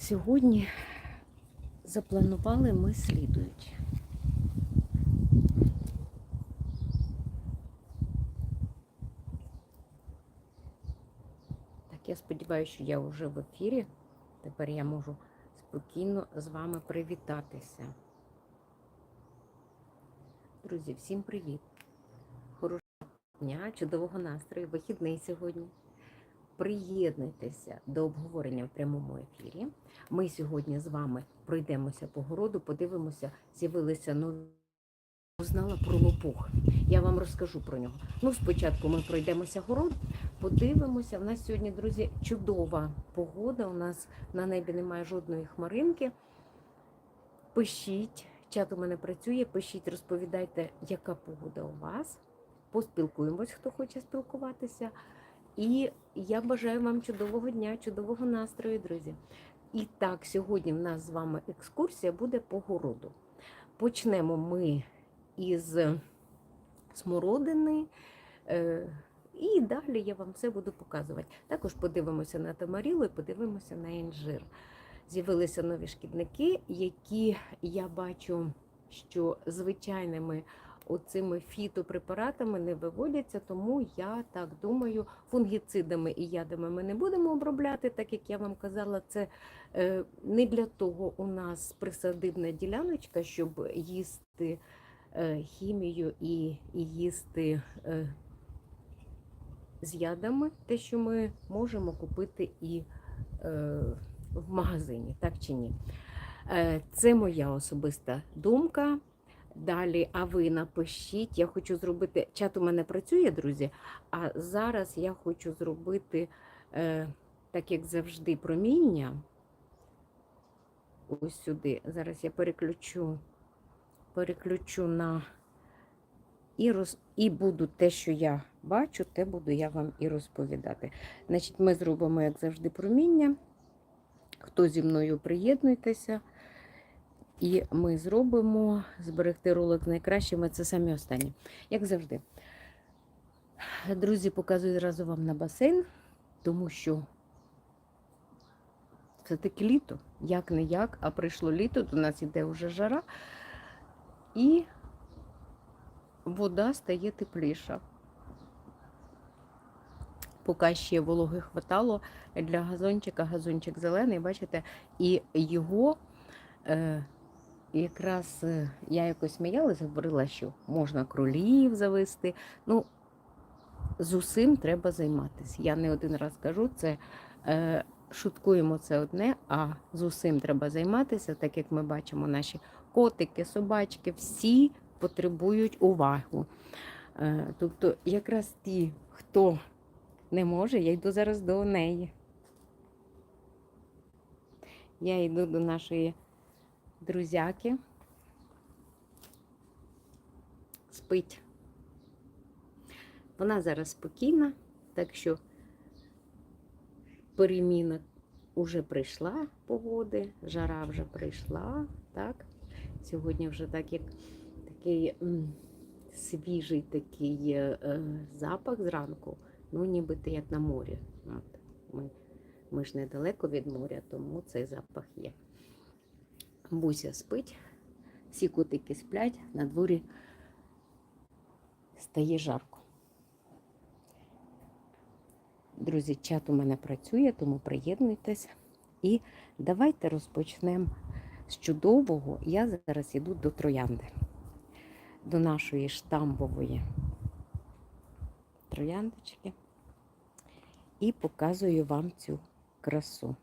Сьогодні запланували ми слідуюче. Так, я сподіваюся, що я вже в ефірі. Тепер я можу спокійно з вами привітатися. Друзі, всім привіт! Хорошого дня, чудового настрою, вихідний сьогодні. Приєднуйтеся до обговорення в прямому ефірі. Ми сьогодні з вами пройдемося по городу, подивимося, з'явилися нові. Узнала про лопух. Я вам розкажу про нього. Ну, спочатку ми пройдемося город, подивимося. У нас сьогодні, друзі, чудова погода. У нас на небі немає жодної хмаринки. Пишіть, чат у мене працює, пишіть, розповідайте, яка погода у вас. Поспілкуємось, хто хоче спілкуватися. І я бажаю вам чудового дня, чудового настрою, друзі. І так, сьогодні в нас з вами екскурсія буде по городу. Почнемо ми із смородини. е, І далі я вам все буду показувати. Також подивимося на тамарілу і подивимося на інжир. З'явилися нові шкідники, які я бачу, що звичайними оцими фітопрепаратами не виводяться, тому я так думаю, фунгіцидами і ядами ми не будемо обробляти, так як я вам казала, це е, не для того у нас присадибна діляночка, щоб їсти е, хімію і, і їсти е, з ядами, те, що ми можемо купити і в магазині, так чи ні. Це моя особиста думка. Далі, а ви напишіть, я хочу зробити. Чат у мене працює, друзі. А зараз я хочу зробити, е, так як завжди, проміння. Ось сюди. Зараз я переключу, переключу на і, роз, і буду те, що я бачу, те буду я вам і розповідати. Значить, ми зробимо, як завжди, проміння. Хто зі мною приєднуйтеся. І ми зробимо зберегти ролик найкращими. Це самі останні. Як завжди. Друзі, показую зразу вам на басейн, тому що це таки літо. Як не як, а прийшло літо, до нас іде вже жара. І вода стає тепліша. Поки ще вологи хватало для газончика, газончик зелений, бачите, і його. Е, якраз е, я якось сміялась, говорила, що можна кролів завести. Ну, з усім треба займатися. Я не один раз кажу, це е, шуткуємо це одне, а з усім треба займатися, так як ми бачимо, наші котики, собачки, всі потребують увагу. Е, тобто, якраз ті, хто не може, я йду зараз до неї. Я йду до нашої друзяки. Спить. Вона зараз спокійна, так що переміна вже прийшла погоди, жара вже прийшла, так? Сьогодні вже так як такий свіжий такий е, е, запах зранку, ну нібито як на морі. От, ми, ми ж недалеко від моря, тому цей запах є. Буся спить, всі котики сплять, на дворі стає жарко. Друзі, чат у мене працює, тому приєднуйтесь. І давайте розпочнемо з чудового. Я зараз йду до троянди, до нашої штамбової трояндочки і показую вам цю красу.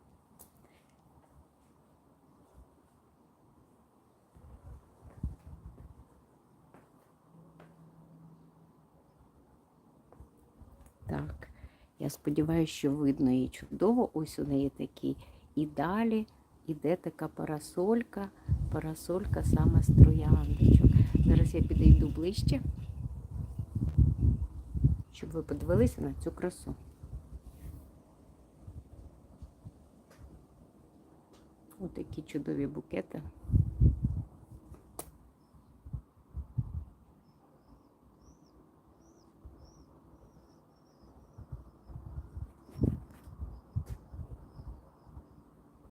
Так, я сподіваюся, що видно її чудово. Ось у неї такий. І далі іде така парасолька, парасолька саме з трояндочок. Зараз я підійду ближче, щоб ви подивилися на цю красу. Ось такі чудові букети.